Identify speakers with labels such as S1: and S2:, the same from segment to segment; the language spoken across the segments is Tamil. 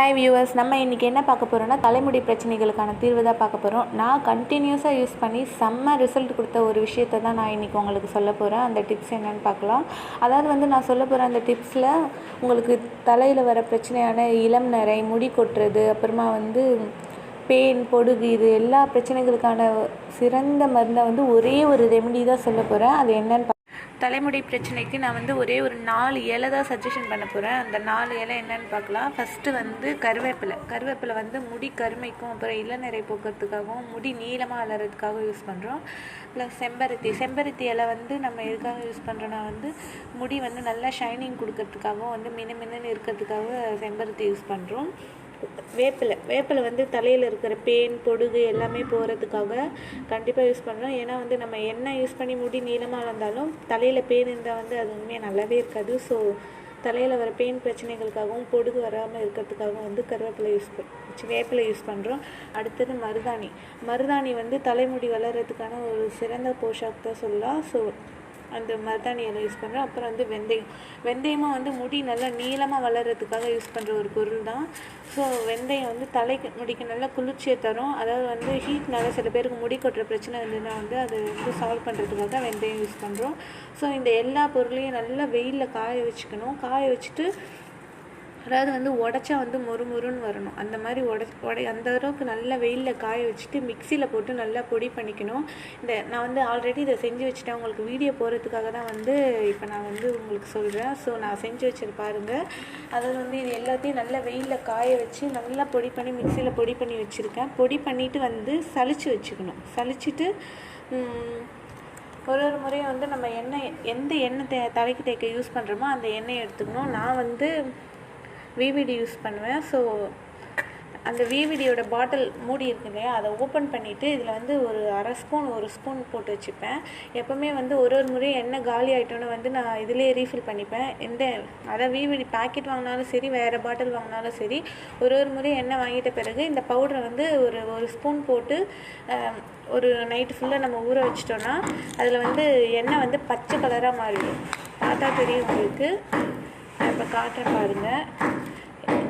S1: ஹாய் வியூவர்ஸ் நம்ம இன்றைக்கி என்ன பார்க்க போகிறோம்னா தலைமுடி பிரச்சனைகளுக்கான தீர்வு தான் பார்க்க போகிறோம் நான் கண்டினியூஸாக யூஸ் பண்ணி செம்ம ரிசல்ட் கொடுத்த ஒரு விஷயத்தை தான் நான் இன்றைக்கி உங்களுக்கு சொல்ல போகிறேன் அந்த டிப்ஸ் என்னென்னு பார்க்கலாம். அதாவது வந்து நான் சொல்ல போகிற அந்த டிப்ஸில் உங்களுக்கு தலையில் வர பிரச்சனையான இளம் நிறை முடி கொட்டுறது அப்புறமா வந்து பெயின் பொடுகு இது எல்லா பிரச்சனைகளுக்கான சிறந்த மருந்தை வந்து ஒரே ஒரு ரெமெடி தான் சொல்ல போகிறேன் அது என்னென்னு தலைமுடி பிரச்சனைக்கு நான் வந்து ஒரே ஒரு நாலு இலை தான் சஜஷன் பண்ண போகிறேன் அந்த நாலு இலை என்னன்னு பார்க்கலாம். ஃபஸ்ட்டு வந்து கருவேப்பிலை. கருவேப்பிலை வந்து முடி கருமைக்கும் அப்புறம் இளநரை போக்குறதுக்காகவும் முடி நீளமாக வளர்கிறதுக்காகவும் யூஸ் பண்ணுறோம் ப்ளஸ் செம்பருத்தி. செம்பருத்தி இலை வந்து நம்ம எதுக்காக யூஸ் பண்ணுறோன்னா வந்து முடி வந்து நல்லா ஷைனிங் கொடுக்கறதுக்காகவும் வந்து மின்னு மின்னு இருக்கிறதுக்காக செம்பருத்தி யூஸ் பண்ணுறோம் வேப்பிலை. வேப்பிலை வந்து தலையில் இருக்கிற பேன் பொடுகு எல்லாமே போகிறதுக்காக கண்டிப்பாக யூஸ் பண்ணுறோம் ஏன்னா வந்து நம்ம என்ன யூஸ் பண்ணி முடி நீளமாக இருந்தாலும் தலையில் பேன் இருந்தால் வந்து அது உண்மையாக நல்லாவே இருக்காது. ஸோ தலையில் வர பெயின் பிரச்சனைகளுக்காகவும் பொடுகு வராமல் இருக்கிறதுக்காகவும் வந்து கருவேப்பிலை யூஸ் பண்ணி வேப்பிலை யூஸ் பண்ணுறோம் அடுத்தது மருதாணி. மருதாணி வந்து தலைமுடி வளர்கிறதுக்கான ஒரு சிறந்த போஷாக் தான் சொல்லலாம். ஸோ அந்த மருதாணி இலை யூஸ் பண்ணுறோம் அப்புறம் வந்து வெந்தயம். வெந்தயமாக வந்து முடி நல்லா நீளமாக வளர்கிறதுக்காக யூஸ் பண்ணுற ஒரு பொருள் தான். ஸோ வெந்தயம் வந்து தலைக்கு முடிக்கு நல்லா குளிர்ச்சியை தரும். அதாவது வந்து ஹீட்னால சில பேருக்கு முடி கொட்டுற பிரச்சனை இருந்ததுன்னா வந்து அதை வந்து சால்வ் பண்ணுறதுக்காக வெந்தயம் யூஸ் பண்ணுறோம் ஸோ இந்த எல்லா பொருளையும் நல்லா வெயிலில் காய வச்சுக்கணும். காய வச்சுட்டு அதாவது வந்து உடச்சா வந்து மொறு மொறுன்னு வரணும். அந்த மாதிரி உட உடை அந்த அளவுக்கு நல்லா வெயிலில் காய வச்சுட்டு மிக்சியில் போட்டு நல்லா பொடி பண்ணிக்கணும். இந்த நான் வந்து ஆல்ரெடி இதை செஞ்சு வச்சுட்டேன். உங்களுக்கு வீடியோ போகிறதுக்காக தான் வந்து இப்போ நான் வந்து உங்களுக்கு சொல்கிறேன் ஸோ நான் செஞ்சு வச்சது பாருங்கள் அதாவது வந்து இது எல்லாத்தையும் நல்லா வெயிலில் காய வச்சு நல்லா பொடி பண்ணி மிக்சியில் பொடி பண்ணி வச்சுருக்கேன். பொடி பண்ணிவிட்டு வந்து சளிச்சு வச்சுக்கணும். சலிச்சிட்டு ஒரு ஒரு முறையும் வந்து நம்ம எண்ணெய் எந்த எண்ணெய் தே தலைக்கு தேய்க்க யூஸ் பண்ணுறோமோ அந்த எண்ணெயை எடுத்துக்கணும். நான் வந்து விவிடி யூஸ் பண்ணுவேன். ஸோ அந்த விவிடியோட பாட்டில் மூடி இருக்கு இல்லையா அதை ஓப்பன் பண்ணிவிட்டு இதில் வந்து ஒரு அரை ஸ்பூன் ஒரு ஸ்பூன் போட்டு வச்சுப்பேன். எப்போவுமே வந்து ஒரு ஒரு முறையும் எண்ணெய் காலி ஆகிட்டோன்னு வந்து நான் இதிலே ரீஃபில் பண்ணிப்பேன். எந்த அதான் விவிடி பேக்கெட் வாங்கினாலும் சரி வேறு பாட்டில் வாங்கினாலும் சரி ஒரு ஒரு முறையும் எண்ணெய் வாங்கிட்ட பிறகு இந்த பவுடரை வந்து ஒரு ஒரு ஸ்பூன் போட்டு ஒரு நைட்டு ஃபுல்லாக நம்ம ஊற வச்சிட்டோன்னா அதில் வந்து எண்ணெய் வந்து பச்சை கலராக மாறிடும். பார்த்தா தெரியும் உங்களுக்கு. நான் இப்போ காட்டுறேன் பாருங்கள்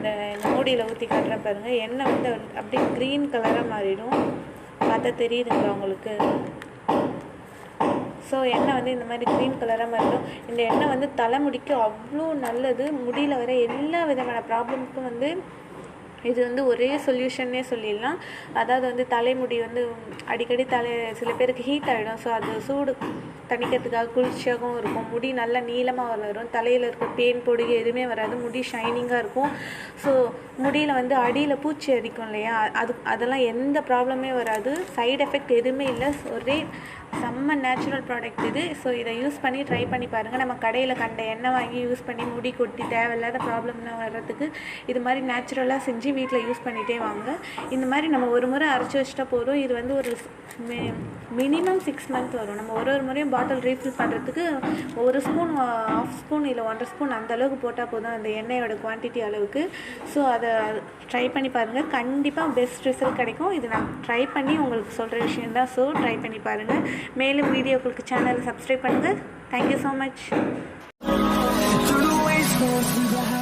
S1: இந்த மூடியில் ஊற்றி காட்டுறேன் பாருங்கள் எண்ணெய் வந்து அப்படியே க்ரீன் கலராக மாறிடும். பார்த்தா தெரியுதுங்களா உங்களுக்கு? ஸோ எண்ணெய் வந்து இந்த மாதிரி க்ரீன் கலராக மாறிடும். இந்த எண்ணெய் வந்து தலைமுடிக்கு அவ்வளோ நல்லது. முடியில் வர எல்லா விதமான ப்ராப்ளம்க்கும் வந்து இது வந்து ஒரே சொல்யூஷன்னே சொல்லிடலாம். அதாவது வந்து தலைமுடி வந்து அடிக்கடி தலை சில பேருக்கு ஹீட் ஆகிடும் ஸோ அது சூடு தணிக்கிறதுக்காக குளிர்ச்சியாகவும் இருக்கும். முடி நல்லா நீளமாக வளரும். தலையில் இருக்க பேன் பொடுகு எதுவுமே வராது. முடி ஷைனிங்காக இருக்கும். ஸோ முடியில் வந்து அடியில் பூச்சி அடிக்கும் இல்லையா? அது அதெல்லாம் எந்த ப்ராப்ளமே வராது. சைடு எஃபெக்ட் எதுவுமே இல்லை. ஒரே செம்ம நேச்சுரல் ப்ராடக்ட் இது. ஸோ இதை யூஸ் பண்ணி ட்ரை பண்ணி பாருங்கள் நம்ம கடையில் கண்ட எண்ணெய் வாங்கி யூஸ் பண்ணி முடி கொட்டி தேவையில்லாத ப்ராப்ளம்லாம் வர்றதுக்கு இது மாதிரி நேச்சுரலாக செஞ்சு வீட்டில் யூஸ் பண்ணிகிட்டே வாங்க. இந்த மாதிரி நம்ம ஒரு முறை அரைச்சி வச்சுட்டா போதும். இது வந்து ஒரு மினிமம் சிக்ஸ் மந்த் வரும். நம்ம ஒரு ஒரு முறையும் பாட்டில் ரீஃபில் பண்ணுறதுக்கு ஒரு ஸ்பூன் ஆஃப் ஸ்பூன் இல்லை ஒன்றரை ஸ்பூன் அந்த அளவுக்கு போட்டால் போதும். அந்த எண்ணெயோட குவான்டிட்டி அளவுக்கு. ஸோ அதை ட்ரை பண்ணி பாருங்கள் கண்டிப்பாக பெஸ்ட் ரிசல்ட் கிடைக்கும். இது நான் ட்ரை பண்ணி உங்களுக்கு சொல்கிற விஷயம் தான் ஸோ ட்ரை பண்ணி பாருங்கள் மேலும் வீடியோக்களுக்கு சேனலை சப்ஸ்கிரைப் பண்ணுங்கள் தேங்க்யூ ஸோ மச்
S2: Through